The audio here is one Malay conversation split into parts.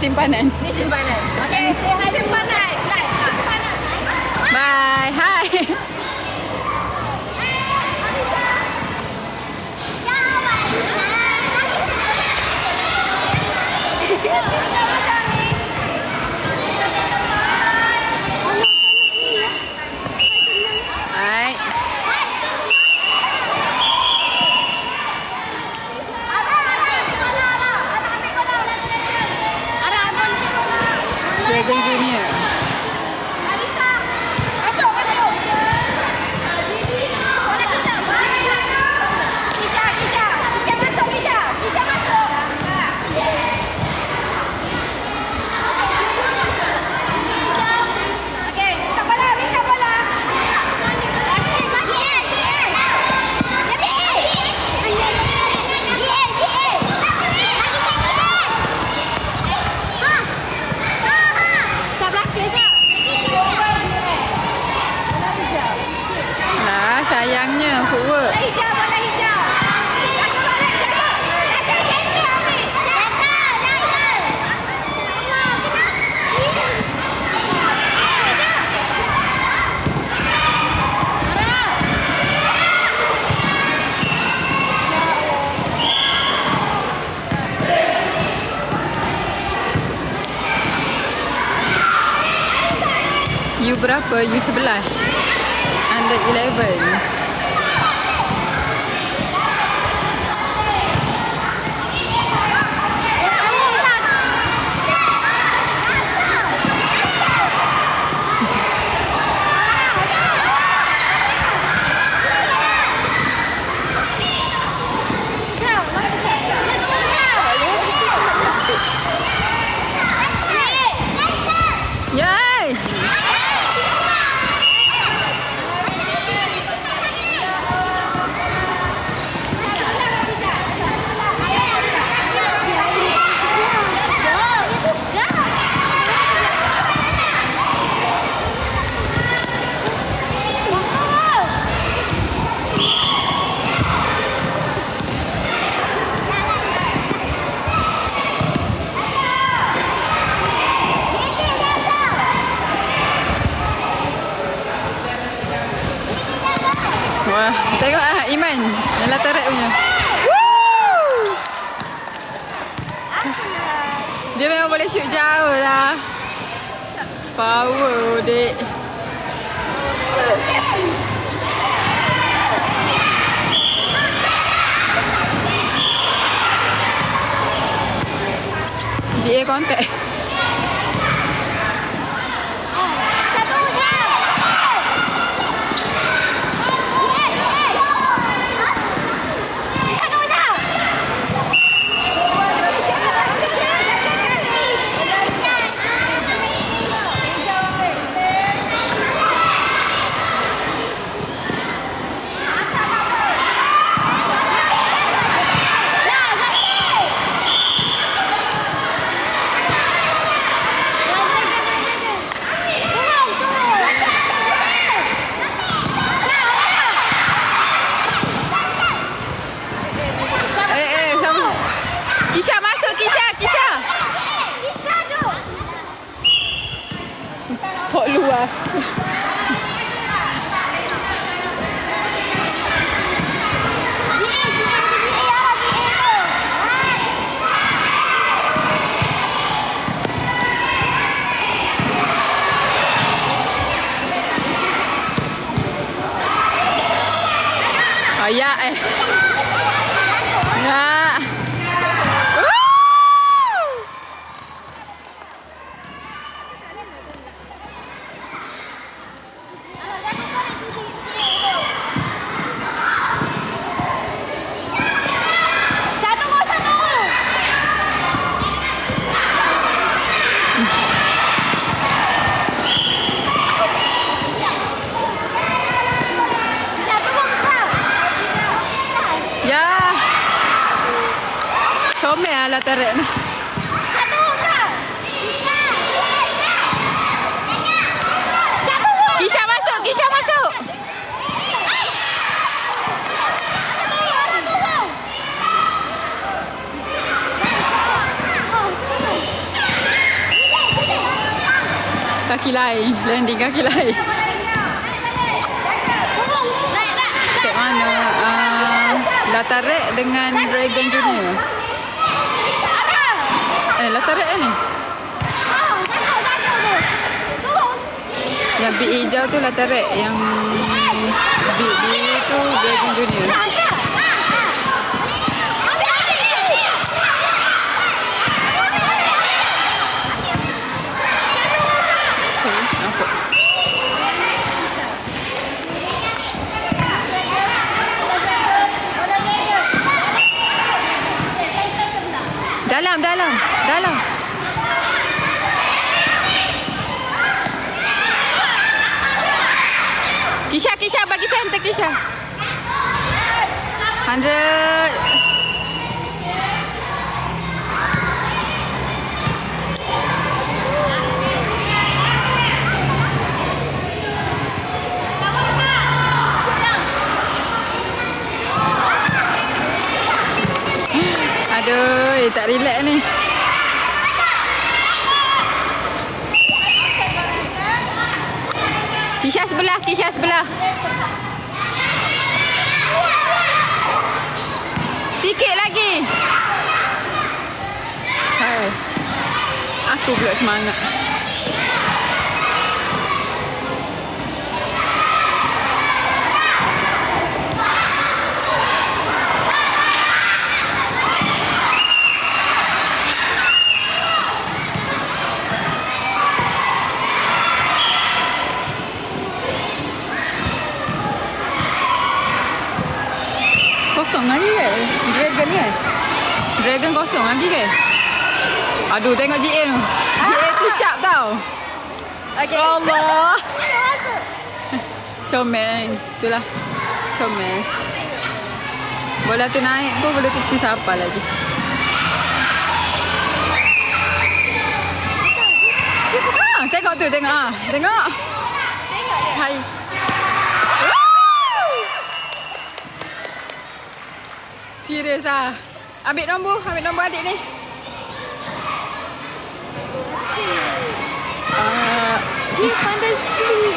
simpanan. Ni simpanan. Hi simpanan. YouTuber, YouTuber'lar. Ben de İlay Bey'im. Memang boleh shoot jauh lah. Power, dek. GA contact. Eh, eh, sama. Kisha masuk, Kisha, Kisha. Pok luar. Ayak eh. Nak. Woo! Satu gol satu. Satu gol besar. Ya. Gol. Kisha masuk, Kisha masuk. Kaki lain. Landing kaki lain. Step mana? Uh, Latarek dengan Dragon Junior. Eh, ni. Jatuh, jatuh tu. Turun. Yang big hijau tu Latarek. Yang big biru tu Dragon Junior. Tak, tak. Ambil, ambil. Okay, nampak. Dalam, dalam, dalam. Kisha, Kisha, bagi center Kisha. 100. Eh, tak relax ni. Kisha sebelah, Kisha sebelah. Sikit lagi. Hai. Aku pula semangat. Kosong lagi ke? Dragon ke? Dragon kosong lagi ke? Aduh, tengok GA tu. GA tu sharp tau. Okey. Allah. Mana masuk? Comel. Itulah. Comel. Bola tu naik pun boleh tepi siapa lagi. Ah, tengok tu, tengok ah. Tengok. Tengok dia. Hai. Serius ah. Ambil nombor, ambil nombor adik ni. Ah, Dia pandai split.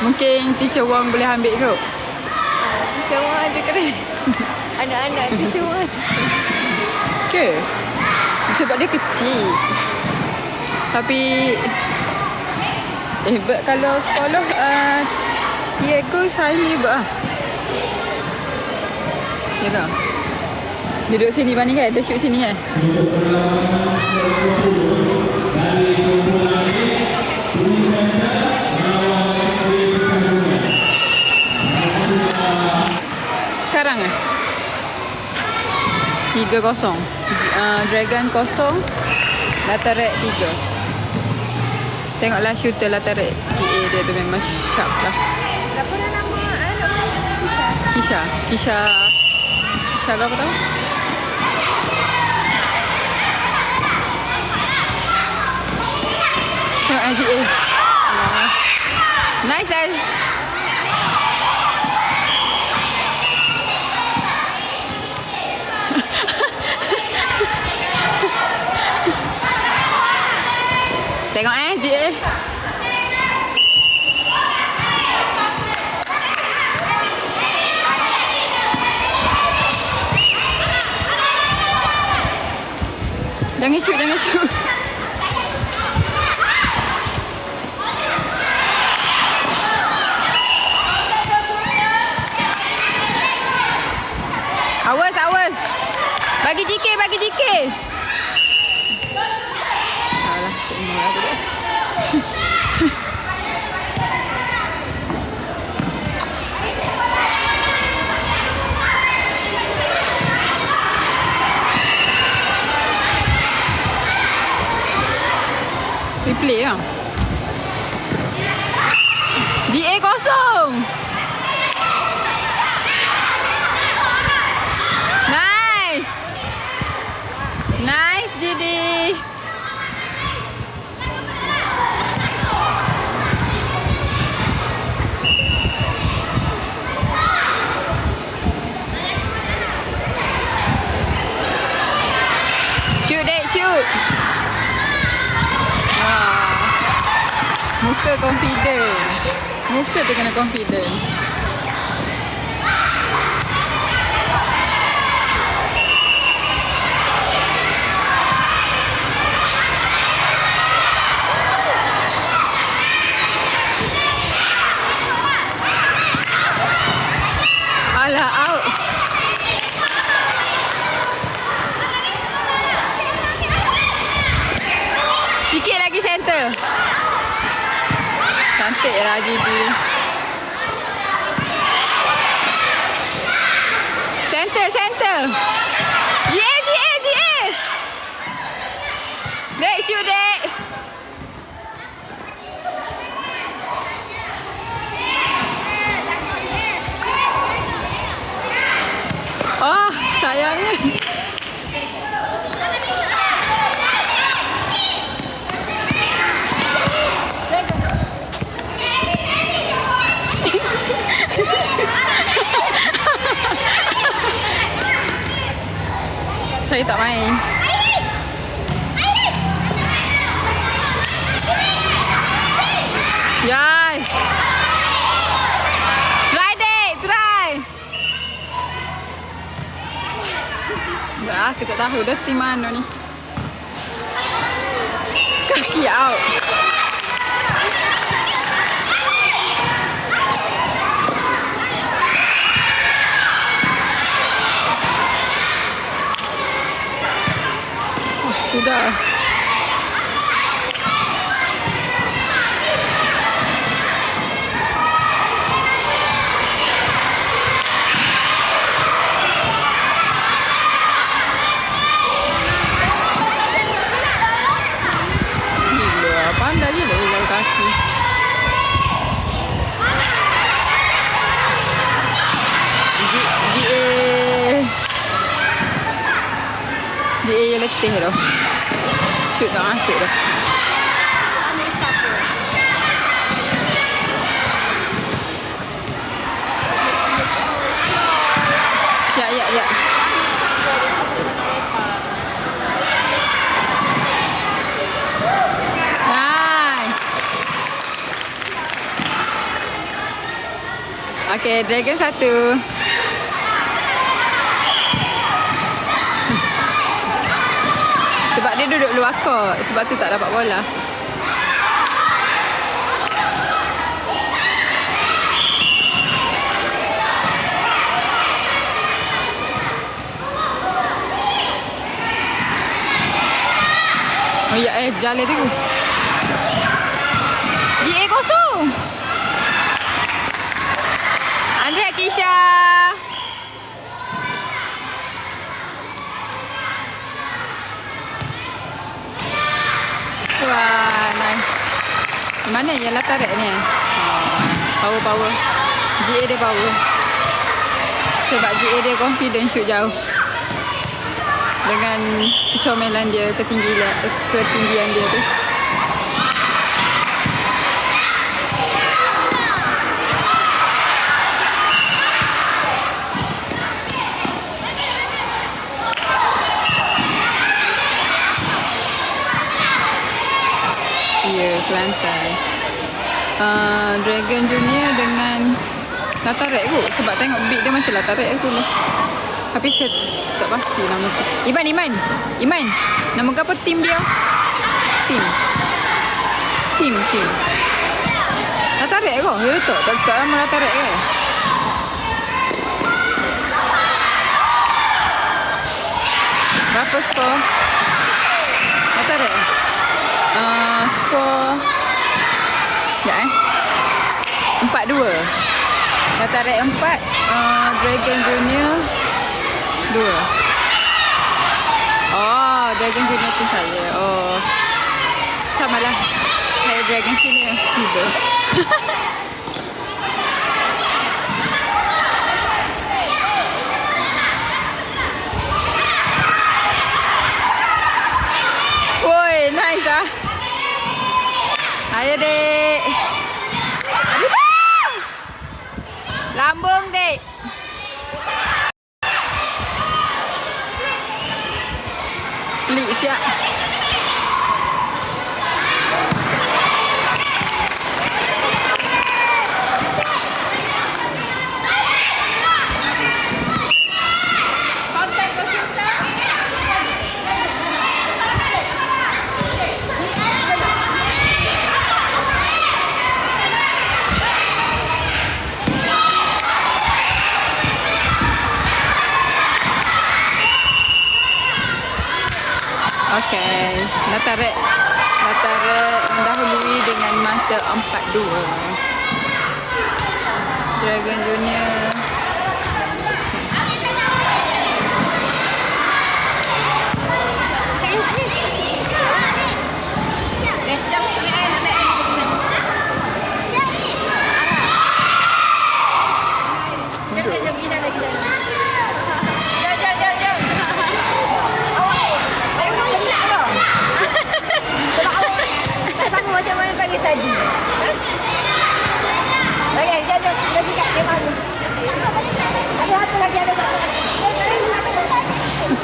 mungkin teacher Wong boleh ambil kot. Macam mana ada keren. Anak-anak macam mana? Ke? Sebab dia kecil. Tapi eh but kalau sekolah uh, Diego saya ni bah. Ya tak? Duduk sini mana kan? Dia shoot sini kan? Sekarang eh? Tiga kosong. Uh, Dragon kosong. Latarek tiga. Tengoklah shooter Latarek GA dia tu memang sharp lah. Apa dah nama anak Kisha? Kisha. Kisha. Kisha ke apa tau? Tengok eh, GA. Ah. Nice eh. Tengok eh GA. Jangan shoot, jangan shoot. Awas, awas. Bagi JK, bagi JK. Dah. Replay lah. GA kosong. Nice. Nice, Didi. Shoot, Dek, shoot. Ah. muka confident. Muka tu kena confident. Alah, out. Sikit lagi center. Cantik lah Gigi. Center, GA, GA, GA. Dek, shoot dek. Oh, sayangnya. Saya tak main. Yai. Try dek, try. Dah, kita tahu dah tim mana ni. Kaki out. Oh, sudah. Gila, pandai gila jalan kaki. G- GA GA yang letih tu Shoot tak masuk tu Ya, ya, ya Nice Okay, dragon satu. Sebab dia duduk luar court Sebab tu tak dapat bola. Oh ya eh jale tu Andrea Kisha Wah, nice. Mana yang lah tarik ni? Power, power. GA dia power. Sebab GA dia confident shoot jauh. Dengan kecomelan dia, ketinggian, ketinggian dia tu. Ya, Kelantan. Uh, Dragon Junior dengan Latarek kot. Sebab tengok beat dia macam Latarek tu lah. Tapi saya tak pasti nama tu. Iman, Iman. Iman. Nama kau apa tim dia? Tim. Tim, tim. Latarek kot? Ya betul. Tak, tak nama Latarek ke? Berapa skor? Latarek? Uh, skor Sekejap eh. Empat dua. Katarik empat uh, Dragon Junior Dua. Oh Dragon Junior pun saya. Oh. Sama lah Saya Dragon Senior. Tiga Woi, nice ah. Ayo, Dek. Aduh. Lambung, Dek. Split siap. Okey. mata red mata red mendahului dengan mata 4-2. Dragon Junior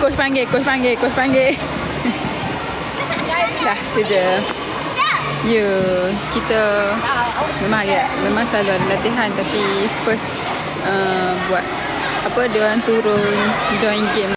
Coach panggil, coach panggil, coach panggil. Dah, tu je Ya, kita memang ya, memang selalu ada latihan tapi first uh, buat apa dia orang turun join game